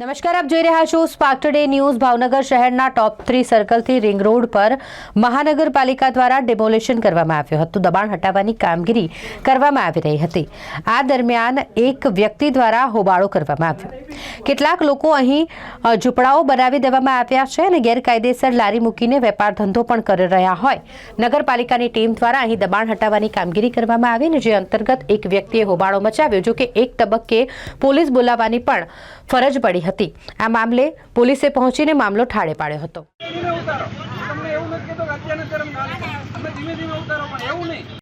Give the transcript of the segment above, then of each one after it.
નમસ્કાર, આપ જોઈ રહ્યા છો સ્પાર્ક ટુડે ન્યૂઝ ભાવનગર શહેરના ટોપ થ્રી સર્કલથી રિંગ રોડ પર મહાનગરપાલિકા દ્વારા ડેમોલેશન કરવામાં આવ્યું હતું. દબાણ હટાવવાની કામગીરી કરવામાં આવી રહી હતી. આ દરમિયાન એક વ્યક્તિ દ્વારા હોબાળો કરવામાં આવ્યો. કેટલાક લોકો અહીં ઝૂંપડાઓ બનાવી દેવામાં આવ્યા છે અને ગેરકાયદેસર લારી મૂકીને વેપાર ધંધો પણ કરી રહ્યા હોય. નગરપાલિકાની ટીમ દ્વારા અહીં દબાણ હટાવવાની કામગીરી કરવામાં આવી અને જે અંતર્ગત એક વ્યક્તિએ હોબાળો મચાવ્યો, જો કે એક તબક્કે પોલીસ બોલાવવાની પણ ફરજ પડી હતી. આ મામલે પોલીસે પહોંચીને મામલો ઠાળે પાડ્યો હતો. ધીમે ઉતારો તમને એવું નથી કહેતો કે અત્યારને અત્યારે ના તમે ધીમે ધીમે ઉતારો પણ એવું નહીં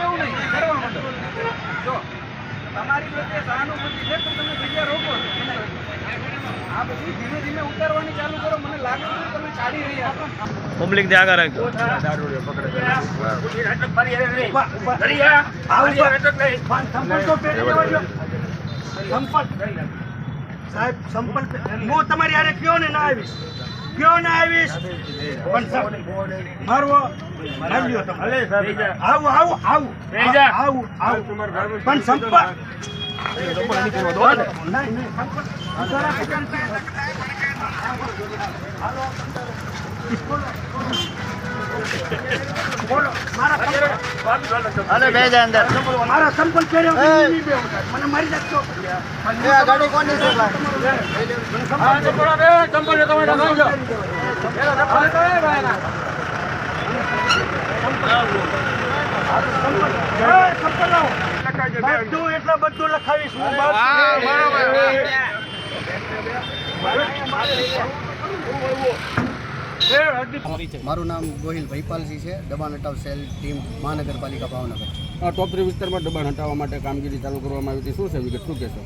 એવું નહીં કરવા માંડો જો તમારી પ્રત્યે સહાનુભૂતિ છે તો તમે જગ્યા રોકો છો. આ બધી ધીમે ધીમે ઉતારવાની ચાલુ કરો. મને લાગે છે તમે કાઢી રહ્યા છો. પબ્લિક ને આગળ રાખજો. સાહેબ સંપર્ક હું તમારી આરે કયો ને ના આવીશ? કયો ના આવીશ? પણ મારવો મારો મારી લ્યો તમે. આવું આવું આવું. આવું આવું. પણ સંપર્ક. અરે બે જાય અંદર મારા સંપલ વખત. મને મારી નાખજો ગાડી કોની છે એ, બધું લખાવીશ હું બસ. મારું નામ ગોહિલ ભૈપાલસિંહ છે. દબાણ હટાવ સેલ ટીમ મહાનગરપાલિકા ભાવનગર ટોપ થ્રી વિસ્તારમાં દબાણ હટાવવા માટે કામગીરી ચાલુ કરવામાં આવી હતી. શું છે વિગત? શું કહેશો?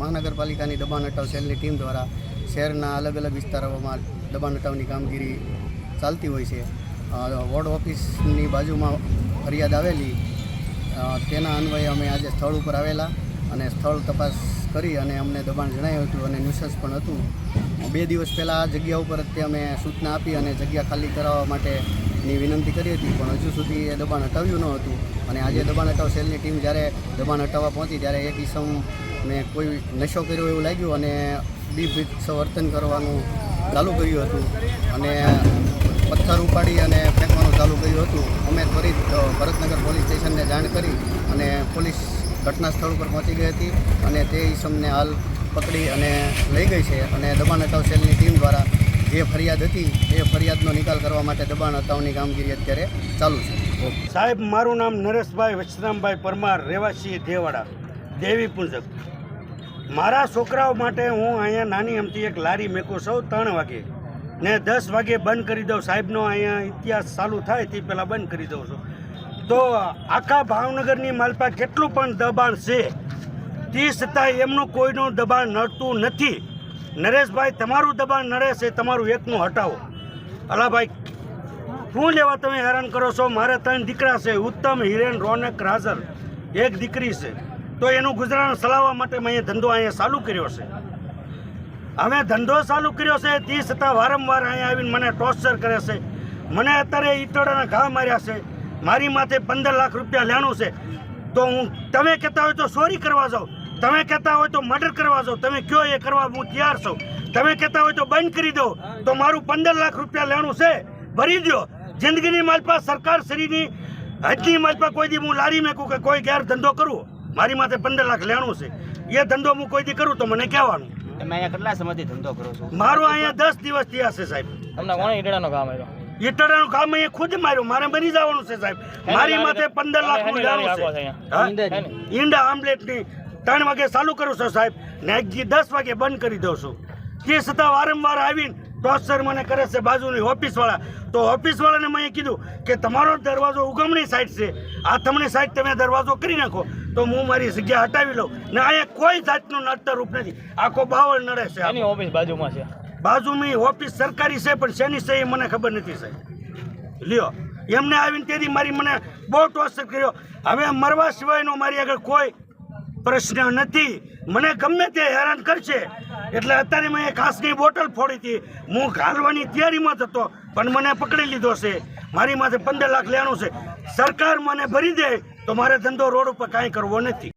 મહાનગરપાલિકાની દબાણ હટાવ સેલની ટીમ દ્વારા શહેરના અલગ અલગ વિસ્તારોમાં દબાણ હટાવની કામગીરી ચાલતી હોય છે. વોર્ડ ઓફિસની બાજુમાં ફરિયાદ આવેલી. તેના અન્વયે અમે આજે સ્થળ ઉપર આવેલા. અને સ્થળ તપાસ કરી અને અમને દબાણ જણાવ્યું હતું અને ન્યુસન્સ પણ હતું. બે દિવસ પહેલાં આ જગ્યા ઉપર જ અમે સૂચના આપી અને જગ્યા ખાલી કરાવવા માટેની વિનંતી કરી હતી, પણ હજુ સુધી એ દબાણ હટાવ્યું ન હતું. અને આજે દબાણ હટાવ સેલની ટીમ જ્યારે દબાણ હટાવવા પહોંચી, ત્યારે એક ઈસમ મેં કોઈ નશો કર્યો એવું લાગ્યું અને બીભત્સ વર્તન કરવાનું ચાલુ કર્યું હતું. અને પથ્થર ઉપાડી અને ફેંકવાનું ચાલુ કર્યું હતું. અમે ત્વરિત ભરતનગર પોલીસ સ્ટેશનને જાણ કરી અને પોલીસ ઘટના સ્થળ ઉપર પહોંચી ગઈ હતી અને તે ઈસમને હાલ પકડી અને લઈ ગઈ છે અને દબાણ હટાવ સેલની ટીમ દ્વારા જે ફરિયાદ હતી, એ ફરિયાદનો નિકાલ કરવા માટે દબાણ હટાવની કામગીરી અત્યારે ચાલુ છે. સાહેબ, મારું નામ નરેશભાઈ વચરામભાઈ પરમાર, રહેવાસી દેવાડા, દેવી પુંજક. મારા છોકરાઓ માટે હું અહીંયા નાની અમથી એક લારી મેકું સૌ ત્રણ વાગે. ને દસ વાગે બંધ કરી દઉં. સાહેબનો અહીંયા ઇતિહાસ ચાલુ થાય તે પહેલાં બંધ કરી દઉં છું. તો આખા ભાવનગરની માલપા કેટલું પણ દબાણ છે, તે છતાં એમનું કોઈનું દબાણ નડતું નથી. નરેશભાઈ, તમારું દબાણ નડે છે, તમારું એકનું હટાવો. અલાભાઈ, શું લેવા તમે હેરાન કરો છો? મારે ત્રણ દીકરા છે, ઉત્તમ, હિરેન, રોનક રાઝર એક દીકરી છે. તો એનું ગુજરાન ચલાવવા માટે મેં ધંધો અહીંયા ચાલુ કર્યો છે. હવે ધંધો ચાલુ કર્યો છે, તે છતાં વારંવાર અહીંયા આવીને મને ટોર્ચર કરે છે. મને અત્યારે ઈટોડાના ઘા માર્યા છે. મારી માથે પંદર લાખ રૂપિયા લેવાનું છે તો હું તમે કહેતા હોય તો સોરી કરવા જાઓ તમે કહેતા હોય તો મર્ડર કરવા જાઓ તમે કયો એ કરવા હું તૈયાર છું. તમે કહેતા હોય તો બંધ કરી દો તો મારું પંદર લાખ રૂપિયા લેવાનું છે ભરી દો જિંદગીની માલપા સરકાર શ્રીની હજની માલપા કોઈ દી હું લારી મેકું કે કોઈ ગેર ધંધો કરું. મારી માથે પંદર લાખ લેણું છે. એ ધંધો હું કોઈ દી કરું તો મને કહેવાનું. તમે અહીંયા કેટલા સમયથી ધંધો કરો છો? મારો અહીંયા દસ દિવસ થયા છે સાહેબ. તમને કોણે ઈડડાનો કામ આવ્યો ઈટડાનું કામ અહીં ખુદ માર્યું. મારે મરી જવાનું છે સાહેબ. મારી માથે પંદર લાખનું લેવાનું છે? ઈંડા આમલેટની ત્રણ વાગે ચાલુ કરું છું સાહેબ. ને દસ વાગે બંધ કરી દઉં છું. તે છતાં વારંવાર આવીને ટોસર મને કરે છે બાજુની ઓફિસ વાળા. તો ઓફિસ વાળાને મેં કીધું કે તમારો દરવાજો ઉગમણી સાઈડ છે. આ તમને સાઈડ તમે દરવાજો કરી નાખો. તો હું મારી જગ્યા હટાવી લઉં. ને અહીંયા કોઈ જાતનું નડતર રૂપ નથી. આખો બાવળ નડે છે ઓફિસ બાજુમાં છે. બાજુની ઓફિસ સરકારી છે, પણ શેની છે એ મને ખબર નથી, સાહેબ. લ્યો, એમને આવીને તેથી મારી મને બહુ ટોર્ચર કર્યો. હવે મરવા સિવાયનો મારી આગળ કોઈ પ્રશ્ન નથી. મને ગમે તે હેરાન કરશે. એટલે અત્યારે મેં એક બોટલ ફોડી હતી. હું ઘાલવાની તૈયારીમાં જ હતો, પણ મને પકડી લીધો છે. મારી માથે પંદર લાખ લેવાનું છે. સરકાર મને ભરી દે તો મારે ધંધો રોડ ઉપર કાંઈ કરવો નથી.